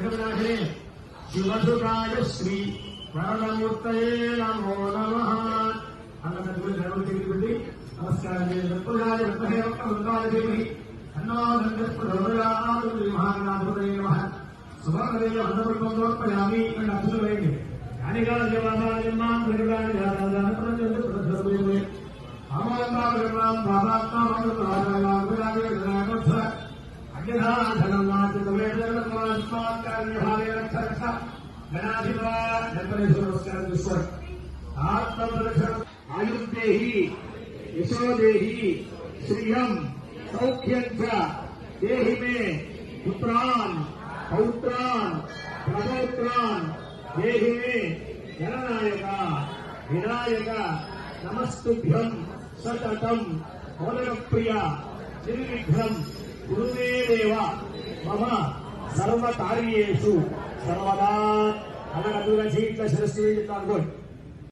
విఘ్నవినాశినే శివసురాయ శ్రీ వరదమూర్తయే నమో నమ అన్నదమ్ములు గర్వం తిరిగి నమస్కారం చేయాలి విద్మహే వక్ర వృందాయ దేవి అన్నోదండస్పదోదయాదు మహాగణాధిపతయే నమః సువర్ణదేవ అందరూ సమర్పయామి అని అర్థమైంది జ్ఞానిగాల దేవాదాయమాం గరుడాని జాతాదాన ప్రజలు ప్రజలు అమలంతాం బాబాత్మా మంత్రాలయాం గురాగే గణాగోత్సవ ఆయుర్దేహి యశోదేహి శ్రియం సౌఖ్యం చ దేహి మే పుత్రాన్ పౌత్రాన్ ప్రభౌత్రాన్ దేహి మే గణనాయక వినాయక నమస్తుభ్యం సతతం మౌనప్రియ నిర్విఘ్నం గురుదేవ మమ mama sarwa tari yesu sarwa anak-anak berjihad cinta sesuai dengan tanggung